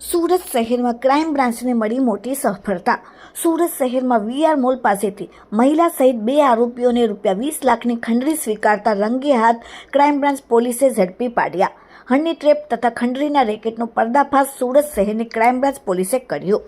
સુરત શહેરમાં ક્રાઇમ બ્રાન્ચને મળી મોટી સફળતા. સુરત શહેરમાં વીઆર મોલ પાસેથી મહિલા સહિત બે આરોપીઓને રૂપિયા વીસ લાખની ખંડરી સ્વીકારતા રંગે હાથ ક્રાઇમ બ્રાન્ચ પોલીસે ઝડપી પાડ્યા. હની ટ્રેપ તથા ખંડરીના રેકેટનો પર્દાફાશ સુરત શહેરની ક્રાઇમ બ્રાન્ચ પોલીસે કર્યો.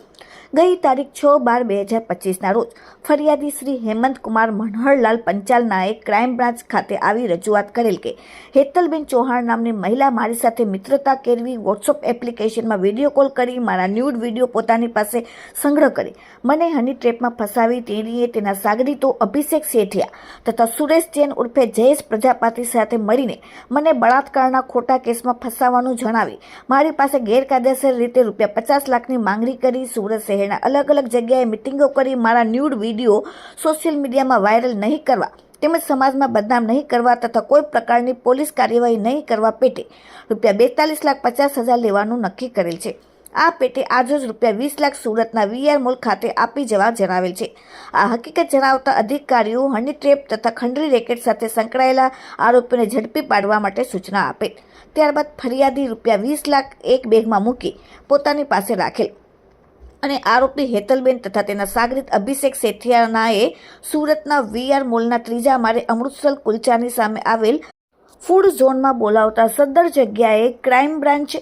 ગઈ તારીખ છ બાર બે હજાર પચીસના રોજ ફરિયાદી શ્રી હેમંત કુમાર મનહરલાલ પંચાલનાએ ક્રાઇમ બ્રાન્ચ ખાતે આવી રજૂઆત કરેલ કે હેતલબેન ચૌહાણ નામની મહિલા મારી સાથે મિત્રતા કેળવી વોટ્સઅપ એપ્લિકેશનમાં વીડિયો કોલ કરી, મારા ન્યૂડ વીડિયો પોતાની પાસે સંગ્રહ કરી. મને હની ટ્રેપમાં ફસાવી તેણીએ તેના સાગરીતો અભિષેક શેઠિયા તથા સુરેશ જૈન ઉર્ફે જયેશ પ્રજાપતિ સાથે મળીને મને બળાત્કારના ખોટા કેસમાં ફસાવવાનું જણાવી, મારી પાસે ગેરકાયદેસર રીતે રૂપિયા પચાસ લાખની માંગણી કરી સુરત શહેરના અલગ અલગ જગ્યાએ મિટિંગો કરી, મારા ન્યૂડ વીડિયો સોશિયલ મીડિયામાં વાયરલ નહીં કરવા, તેમજ સમાજમાં બદનામ નહીં કરવા તથા કોઈ પ્રકારની પોલીસ કાર્યવાહી નહીં કરવા પેટે રૂપિયા બેતાલીસ લાખ પચાસ હજાર લેવાનું નક્કી કરેલ છે. આ પેટે આજરોજ રૂપિયા વીસ લાખ સુરતના વીઆર મોલ ખાતે આપી જવા જણાવેલ છે. આ હકીકત જણાવતા અધિકારીઓ હની ટ્રેપ તથા ખંડરી રેકેટ સાથે સંકળાયેલા આરોપીઓને ઝડપી પાડવા માટે સૂચના આપેલ ત્યારબાદ ફરિયાદી રૂપિયા વીસ લાખ એક બેગમાં મૂકી પોતાની પાસે રાખેલ. અને આરોપી હેતલબેન તથા તેના સાગરિત અભિષેક સેઠિયાનાએ સુરતના વીઆર મોલના ત્રીજા માળે અમૃતસર કુલચાની સામે આવેલ ફૂડ ઝોનમાં બોલાવતા સદ્દર જગ્યાએ ક્રાઇમ બ્રાન્ચ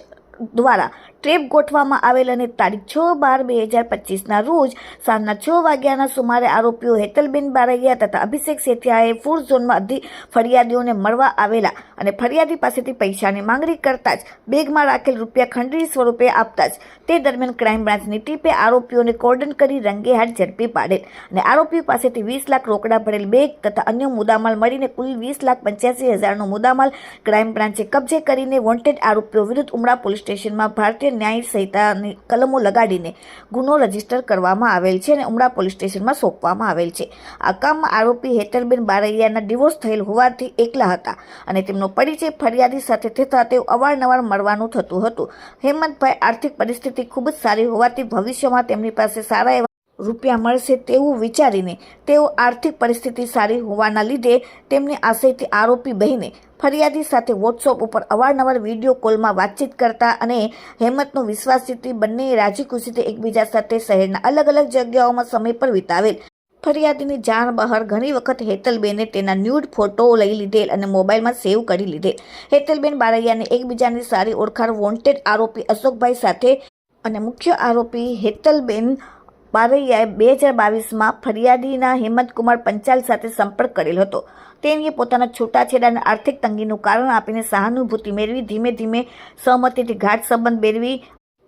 દ્વારા ટ્રેપ ગોઠવવામાં આવેલ અને તારીખ છ બાર બે હજાર પચીસના રોજ સાંજના છ વાગ્યાના સુમારે આરોપીઓ હેતલબેન બારૈયા તથા અભિષેક સેઠિયાએ ફૂડ ઝોનમાં ફરિયાદીઓને મળવા આવેલા અને ફરિયાદી પાસેથી પૈસાની માંગણી કરતા જ બેગમાં રાખેલ રૂપિયા ખંડરી સ્વરૂપે આપતા જ તે દરમિયાન ક્રાઇમ બ્રાન્ચની ટીપે આરોપીઓને કોર્ડન કરી રંગે હાથ ઝડપી પાડેલ અને આરોપીઓ પાસેથી વીસ લાખ રોકડા ભરેલ બેગ તથા અન્ય મુદ્દામાલ મળીને કુલ વીસ લાખ પંચ્યાસી હજારનો મુદ્દામાલ ક્રાઇમ બ્રાન્ચે કબજે કરીને વોન્ટેડ આરોપીઓ વિરુદ્ધ ઉમરા પોલીસ સ્ટેશનમાં ભારતીય ન્યાય સંહિતાની કલમો લગાડીને ગુનો રજિસ્ટર કરવામાં આવેલ છે અને ઉમરા પોલીસ સ્ટેશનમાં સોંપવામાં આવેલ છે. આ કામમાં આરોપી હેતલબેન બારૈયાના ડિવોર્સ થયેલ હોવાથી એકલા હતા અને તેમનો પરિચય ફરિયાદી સાથે થતા તેઓ અવારનવાર મળવાનું થતું હતું. હેમંતભાઈ આર્થિક પરિસ્થિતિ ખૂબ જ સારી હોવાથી ભવિષ્યમાં તેમની પાસે સારા એવા રૂપિયા મળશે તેવું વિચારીને તેઓ આર્થિક પરિસ્થિતિ સારી હોવાના લીધે તેમની આશયથી આરોપી બહેને ફરિયાદી સાથે વોટ્સઅપ ઉપર અવારનવાર વીડિયો કોલમાં વાતચીત કરતા અને હેમતનો વિશ્વાસ જીતી બંને રાજી ખુશીથી એકબીજા સાથે શહેરના અલગ અલગ જગ્યાઓમાં સમય પર વિતાવેલ. ફરિયાદીની જાણ બહાર ઘણી વખત હેતલબેને તેના ન્યૂડ ફોટો લઈ લીધેલ અને મોબાઈલમાં સેવ કરી લીધેલ. હેતલબેન બારૈયાને એકબીજાની સારી ઓળખાણ વોન્ટેડ આરોપી અશોકભાઈ સાથે અને મુખ્ય આરોપી હેતલબેન બારૈયાએ બે હજાર બાવીસમાં ફરિયાદીના હેમંતકુમાર પંચાલ સાથે સંપર્ક કરેલ હતો. તેણીએ પોતાના છૂટાછેડાના આર્થિક તંગીનું કારણ આપીને સહાનુભૂતિ મેળવી, ધીમે ધીમે સહમતિથી ગાઢ સંબંધ મેળવી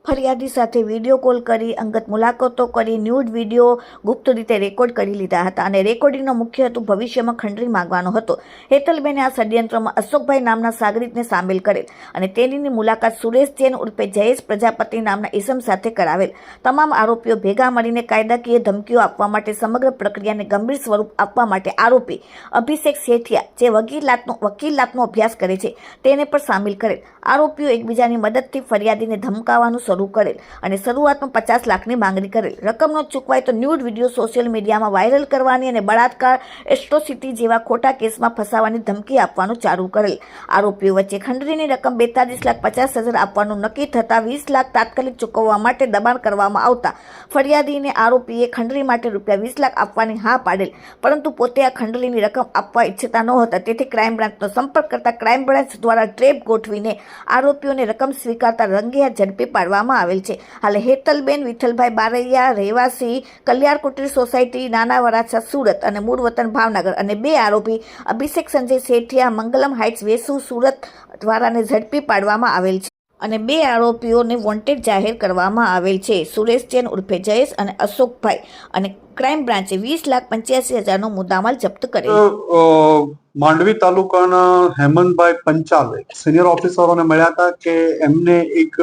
ફરિયાદી સાથે વીડિયો કોલ કરી, અંગત મુલાકાતો કરી, ન્યૂડ વીડિયો ગુપ્ત રીતે રેકોર્ડ કરી લીધા હતા અને રેકોર્ડિંગનો મુખ્ય હેતુ ભવિષ્યમાં ખંડરી માંગવાનો હતો. હેતલબેને આ ષડયંત્રમાં અશોકભાઈ નામના સાગરીતને સામેલ કરેલ અને તેની મુલાકાત સુરેશ જૈન ઉર્ફે જયેશ પ્રજાપતિ નામના ઇસમ સાથે કરાવેલ. તમામ આરોપીઓ ભેગા મળીને કાયદાકીય ધમકીઓ આપવા માટે સમગ્ર પ્રક્રિયાને ગંભીર સ્વરૂપ આપવા માટે આરોપી અભિષેક શેઠિયા, જે વકીલાતનો વકીલાતનો અભ્યાસ કરે છે, તેને પણ સામેલ કરેલ. આરોપીઓ એકબીજાની મદદથી ફરિયાદીને ધમકાવવાનું શરૂ કરેલ અને શરૂઆતમાં પચાસ લાખની માંગણી કરેલ. રકમ ન ચૂકવાય તો ન્યૂડ વીડિયો સોશિયલ મીડિયામાં વાયરલ કરવાની અને બળાત્કાર એસ્ટ્રોસિટી જેવા ખોટા કેસમાં ફસાવાની ધમકી આપવાનું ચાલુ કરેલ. આરોપીઓ વચ્ચે ખંડરીની રકમ બેતાલીસ લાખ પચાસ હજાર આપવાનું નક્કી થતાં વીસ લાખ તાત્કાલિક ચૂકવવા માટે દબાણ કરવામાં આવતા ફરિયાદીને આરોપીએ ખંડરી માટે રૂપિયા વીસ લાખ આપવાની હા પાડેલ. પરંતુ પોતે આ ખંડરીની રકમ આપવા ઈચ્છતા નહોતા. તેથી ક્રાઇમ બ્રાન્ચનો સંપર્ક કરતા ક્રાઇમ બ્રાન્ચ દ્વારા ટ્રેપ ગોઠવીને આરોપીઓને રકમ સ્વીકારતા રંગે ઝડપી ઝડપી પાડવામાં આવેલ છે. હાલ હેતલબેન, વિઠ્ઠલભાઈ બારૈયા, રહેવાસી કલ્યાણ કુટીર સોસાયટી નાના વરાછા સુરત અને મૂળ વતન ભાવનગર અને બે આરોપી અભિષેક સંજય શેઠિયા, મંગલમ હાઇટ્સ વેસુ, સુરત દ્વારાને ઝડપી પાડવામાં આવેલ છે અને બે આરોપીઓને વોન્ટેડ જાહેર કરવામાં આવેલ છે. સુરેશ જૈન ઉર્ફે જયેશ અને અશોકભાઈ અને ક્રાઇમ બ્રાન્ચે વીસ લાખ પંચ્યાસી હજારનો મુદ્દામાલ જપ્ત કર્યો માંડવી તાલુકાના હેમંતભાઈ પંચાલે સિનિયર ઓફિસરોને મળ્યા હતા કે એમને એક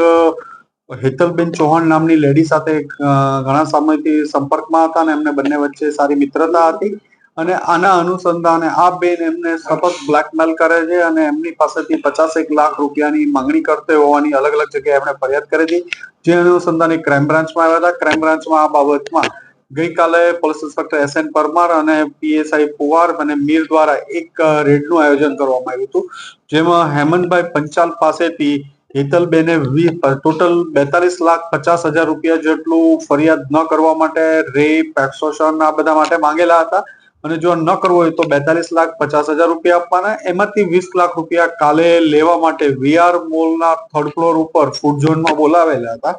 હેતલબેન ચૌહાણ નામની લેડી સાથે ઘણા સમયથી સંપર્કમાં હતા અને એમને બંને વચ્ચે સારી મિત્રતા હતી. અને આના અનુસંધાને આ બેન એમને સતત બ્લેકમેલ કરે છે અને એમની પાસેથી પચાસેક લાખ રૂપિયાની માંગણી કરતો હોવાની અલગ અલગ જગ્યાએ એમણે ફરિયાદ કરી હતી. જે અનુસંધાને ક્રાઇમ બ્રાન્ચમાં આવ્યા હતા. ક્રાઇમ બ્રાન્ચમાં આ બાબતમાં ગઈકાલે police inspector S N Parmar અને પીએસઆઈ પુવાર અને મીર દ્વારા એક રેડનું આયોજન કરવામાં આવ્યું હતું. જેમાં હેમંતભાઈ પંચાલ પાસેથી હેતલબેને ટોટલ બેતાલીસ લાખ પચાસ હજાર રૂપિયા જેટલું ફરિયાદ ન કરવા માટે રેપ એક્સોશન આ બધા માટે માંગેલા હતા. અને જો ન કરવો હોય તો બેતાલીસ લાખ પચાસ હજાર રૂપિયા આપવાના. એમાંથી વીસ લાખ રૂપિયા કાલે લેવા માટે વીઆર મોલના થર્ડ ફ્લોર ઉપર ફૂડ ઝોનમાં બોલાવેલા હતા.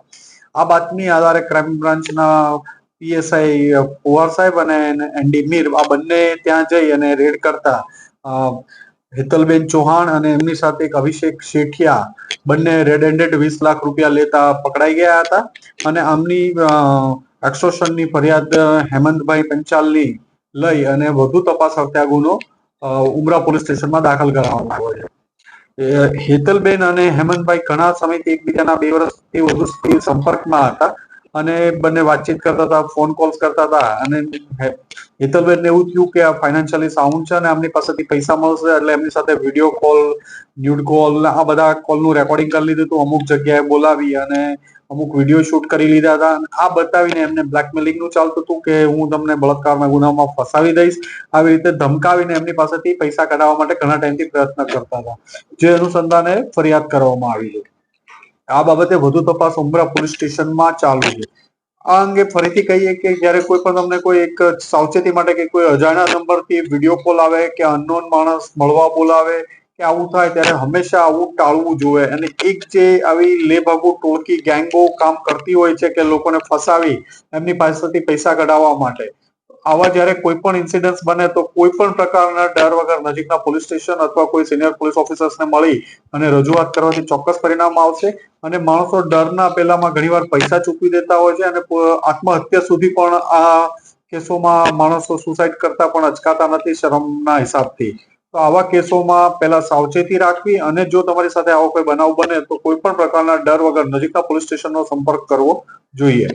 આ બાતમી આધારે ક્રાઇમ બ્રાન્ચના પીએસઆઈ પુવાર સાહેબ અને એનડી મીર આ બંને ત્યાં જઈ અને રેડ કરતા હેતલબેન ચૌહાણ અને એમની સાથે એક અભિષેક શેઠિયા બંને રેડ હેન્ડેડ વીસ લાખ રૂપિયા લેતા પકડાઈ ગયા હતા. અને આમની એક્સોશનની ફરિયાદ હેમંતભાઈ પંચાલની લઈ અને વધુ તપાસ અર્થે આ ગુનો ઉમરા પોલીસ સ્ટેશનમાં દાખલ કરવામાં આવ્યો છે. હેતલબેન અને હેમંતભાઈ ઘણા સમયથી એકબીજાના બે વર્ષથી વધુ સંપર્કમાં હતા. અને બંને વાતચીત કરતા હતા ફોન કોલ્સ કરતા હતા અને હેતલબેન એવું થયું કે આ ફાઇનાન્શિયલી સાઉન્ડ છે અને એમની પાસેથી પૈસા મળશે એટલે એમની સાથે વીડિયો કોલ ન્યૂડ કોલ આ બધા કોલનું રેકોર્ડિંગ કરી લીધું હતું, અમુક જગ્યાએ બોલાવી અને અમુક વીડિયો શૂટ કરી લીધા હતા આ બતાવીને એમને બ્લેકમેલિંગનું ચાલતું હતું કે હું તમને બળાત્કારના ગુનામાં ફસાવી દઈશ. આવી રીતે ધમકાવીને એમની પાસેથી પૈસા કઢાવવા માટે ઘણા ટાઈમથી પ્રયત્ન કરતા હતા. જે અનુસંધાને ફરિયાદ કરવામાં આવી છે આ બાબતે વધુ તપાસ ઉમરા પોલીસ સ્ટેશનમાં ચાલુ છે. આ અંગે ફરીથી કહીએ કે જ્યારે કોઈ પણ તમને કોઈ એક સાવચેતી માટે કે કોઈ અજાણ્યા નંબરથી વીડિયો કોલ આવે કે અનનોન માણસ મળવા બોલાવે કે આવું થાય ત્યારે હંમેશા આવું ટાળવું જોઈએ. અને એક જે આવી લેભાગુ, ટોળકી, ગેંગો કામ કરતી હોય છે કે લોકોને ફસાવી એમની પાસેથી પૈસા કઢાવવા માટે. આવા જ્યારે કોઈ પણ ઇન્સિડન્સ બને તો કોઈ પણ પ્રકારના ડર વગર નજીકના પોલીસ સ્ટેશન અથવા કોઈ સિનિયર પોલીસ ઓફિસર્સને મળી અને રજૂઆત કરવાથી ચોક્કસ પરિણામ આવશે. અને માણસો ડરના પેલામાં ઘણીવાર પૈસા ચૂકવી દેતા હોય છે અને આત્મહત્યા સુધી પણ આ કેસોમાં માણસો સુસાઇડ કરતા પણ અચકાતા નથી શરમના હિસાબથી. તો આવા કેસોમાં પહેલા સાવચેતી રાખવી અને જો તમારી સાથે આવો કોઈ બનાવ બને તો કોઈ પણ પ્રકારના ડર વગર નજીકના પોલીસ સ્ટેશનનો સંપર્ક કરવો જોઈએ.